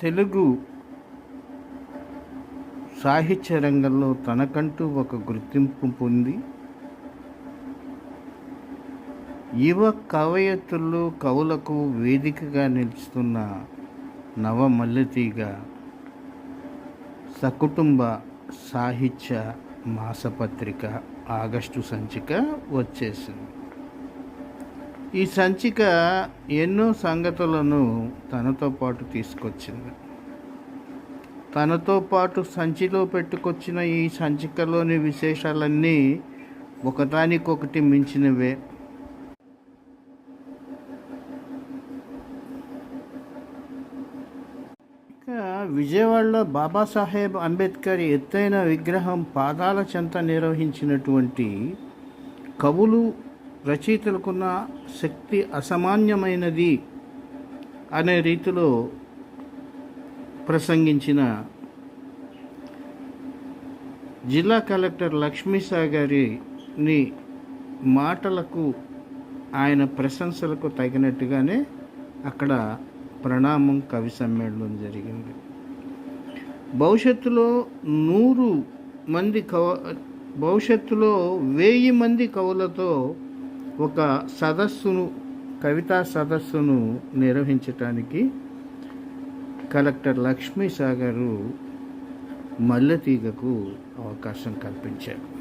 తెలుగు సాహిత్య రంగంలో తనకంటూ ఒక గుర్తింపు పొంది యువ కవయత్రులు కవులకు వేదికగా నిలుస్తున్న నవ మల్లెతీగ సకుటుంబ సాహిత్య మాసపత్రిక ఆగస్టు సంచిక వచ్చేసింది. ఈ సంచిక ఎన్నో సంగతులను తనతో పాటు తీసుకొచ్చింది. తనతో పాటు సంచిలో పెట్టుకొచ్చిన ఈ సంచికలోని విశేషాలన్నీ ఒకదానికొకటి మించినవే. విజయవాడలో బాబాసాహెబ్ అంబేద్కర్ ఎత్తైన విగ్రహం పాదాల చెంత నిర్వహించినటువంటి కవులు రచయితలకున్న శక్తి అసామాన్యమైనది అనే రీతిలో ప్రసంగించిన జిల్లా కలెక్టర్ లక్ష్మీసా గారిని మాటలకు ఆయన ప్రశంసలకు తగినట్టుగానే అక్కడ ప్రణామం కవి సమ్మేళనం జరిగింది. భవిష్యత్తులో నూరు మంది కవ భవిష్యత్తులో వెయ్యి మంది కవులతో ఒక సదస్సును కవితా సదస్సును నిర్వహించటానికి కలెక్టర్ లక్ష్మీ సాగరు మల్లెతీగకు అవకాశం కల్పించారు.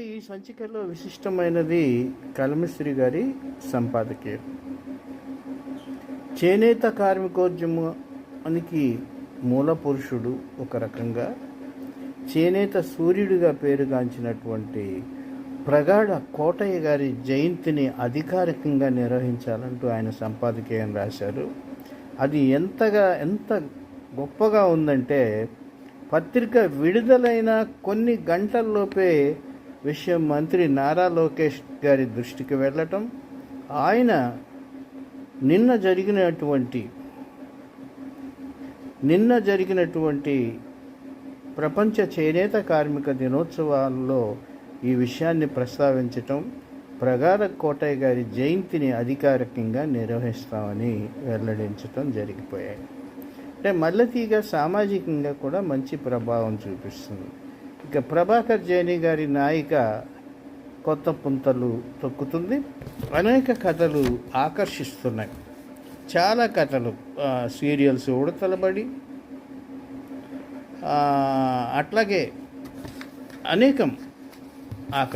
ఈ సంచికలో విశిష్టమైనది కలమిశ్రీ గారి సంపాదకీయం. చేనేత కార్మికోద్యమానికి మూల పురుషుడు ఒక రకంగా చేనేత సూర్యుడిగా పేరుగాంచినటువంటి ప్రగాఢ కోటయ్య గారి జయంతిని అధికారికంగా నిర్వహించాలంటూ ఆయన సంపాదకీయం రాశారు. అది ఎంతగా ఎంత గొప్పగా ఉందంటే పత్రిక విడుదలైన కొన్ని గంటల్లోపే విషయం మంత్రి నారా లోకేష్ గారి దృష్టికి వెళ్ళటం ఆయన నిన్న జరిగినటువంటి నిన్న జరిగినటువంటి ప్రపంచ చేనేత కార్మిక దినోత్సవాల్లో ఈ విషయాన్ని ప్రస్తావించటం ప్రగాఢ కోటయ్య గారి జయంతిని అధికారికంగా నిర్వహిస్తామని వెల్లడించటం జరిగిపోయాయి. అంటే మల్లతీగ సామాజికంగా కూడా మంచి ప్రభావం చూపిస్తుంది. ఇక ప్రభాకర్ జైని గారి నాయిక కొత్త పుంతలు తొక్కుతుంది. అనేక కథలు ఆకర్షిస్తున్నాయి. చాలా కథలు సీరియల్స్ ఉడతలబడి అట్లాగే అనేకం ఆకర్